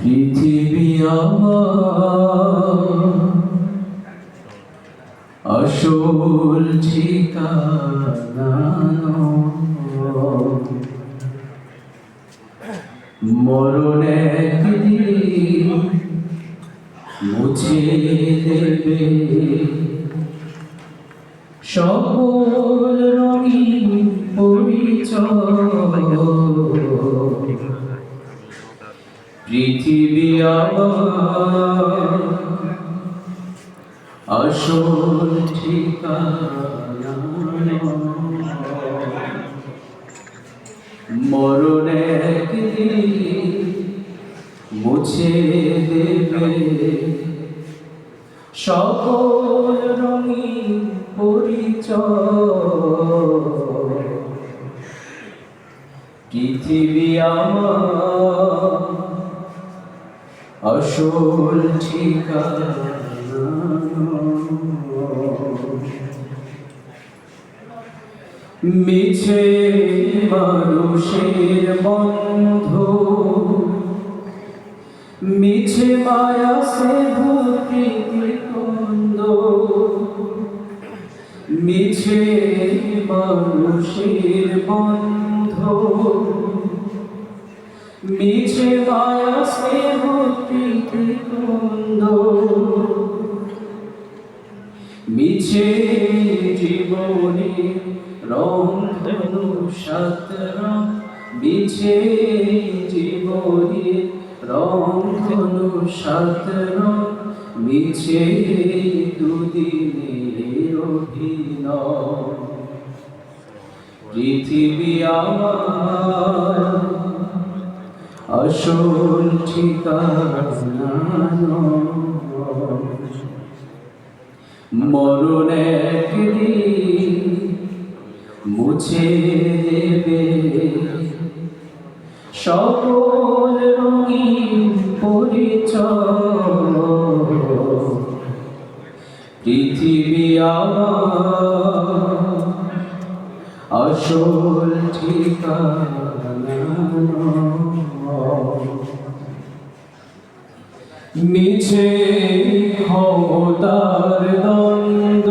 পৃথিবী আসল ঠিকানা। মরণ মুছে দেবে সকল রঙিন পরিচয় পৃথিবী আসল ঠিকানা মরণ মুছে দেবে। সকল রঙিন পরিচয়। পৃথিবী আমার আসল মিছে মানুষের বন্ধ মিছে মায়া সে ভূতিকন্দ মিছে মানুষের বন্ধ মিছে মায়া রং ধনু সাত রং মিছে জীবনে রং ধনু সাত রং মিছে দুদিনের অভিনয় পৃথিবী আমার আসল ঠিকানা। মরণ একদিন মুছে দেবে সকল রঙিন পরিচয় পৃথিবী আসল ঠিকানা। মিছে ক্ষমতার দ্বন্দ্ব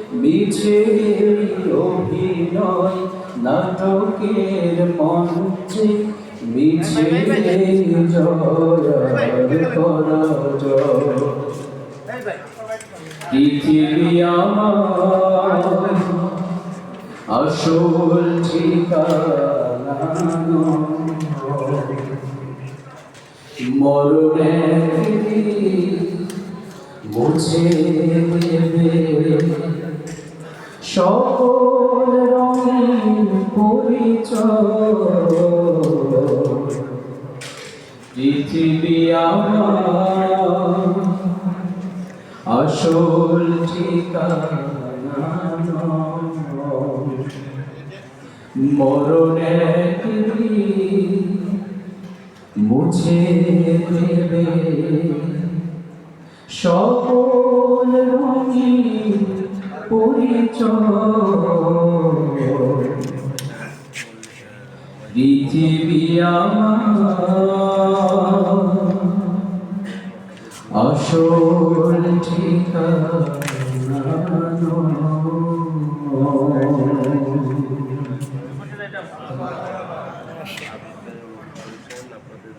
মিছে অভিনয় নাটকের মঞ্চে মিছে জয় পরাজয় পৃথিবী আমার আসল ঠিকানা। মরণে মুছে দেবে সকল রঙিন পরিচয় পৃথিবী আমার আসল ঠিকানা। মরণ মুছে দেবে পরিচয় পৃথিবী আমার আসল ঠিকানা